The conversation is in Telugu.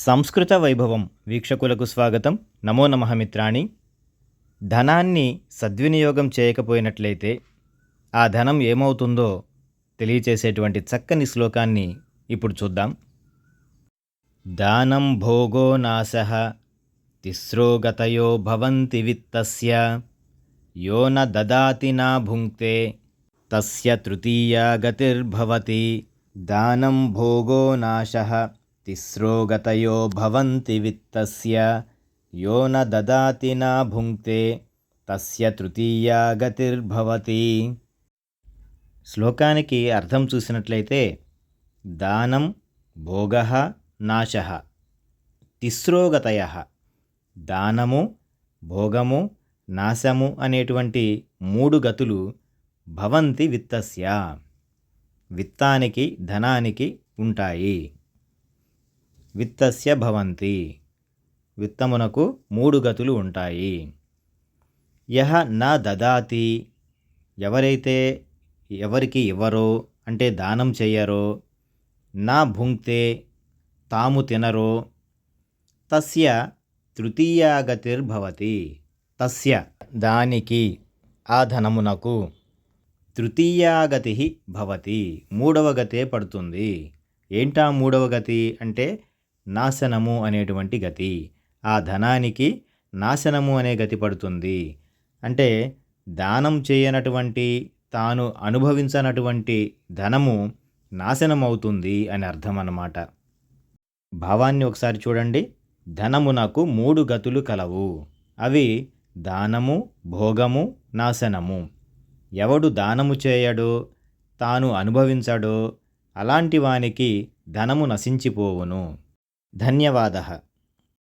సంస్కృత వైభవం వీక్షకులకు స్వాగతం. నమో నమ మిత్రాణి. ధనాన్ని సద్వినియోగం చేయకపోయినట్లయితే ఆ ధనం ఏమవుతుందో తెలియచేసేటువంటి చక్కని శ్లోకాన్ని ఇప్పుడు చూద్దాం. దానం భోగో నాశ తిస్రో గతయో భవంతి విత్తస్య యో న దదాతి నా భుంక్తే తస్య తృతీయా గతిర్భవతి. దానం భోగో నాశ తిస్రో గతయో భవంతి విత్తస్య యో న దదాతి నా భుంక్తే తస్య తృతీయా గతిర్భవతి. శ్లోకానికి అర్థం చూసినట్లయితే దానం భోగ నాశ తిస్రోగతయ దానము భోగము నాశము అనేటువంటి మూడు గతులు భవంతి విత్తస్య. విత్తానికి ధనానికి ఉంటాయి. విత్తస్య భవంతి. విత్తమునకు మూడు గతులు ఉంటాయి. యహ నా దదాతి. ఎవరైతే ఎవరికి ఇవ్వరో అంటే దానం చెయ్యరో నా భుంక్తే తాము తినరో తస్య తృతీయాగతిర్భవతి. తస్య దానికి ఆ ధనమునకు తృతీయాగతి భవతి. మూడవ గతే పడుతుంది. ఏంటా మూడవ గతి? అంటే నాశనము అనేటువంటి గతి. ఆ ధనానికి నాశనము అనే గతి పడుతుంది. అంటే దానం చేయనటువంటి తాను అనుభవించనటువంటి ధనము నాశనమవుతుంది అని అర్థం అన్నమాట భావాన్ని ఒకసారి చూడండి. ధనము నాకు మూడు గతులు కలవు. అవి దానము భోగము నాశనము. ఎవడు దానము చేయడో తాను అనుభవించడో అలాంటి వానికి ధనము నశించిపోవును. धन्यवादः।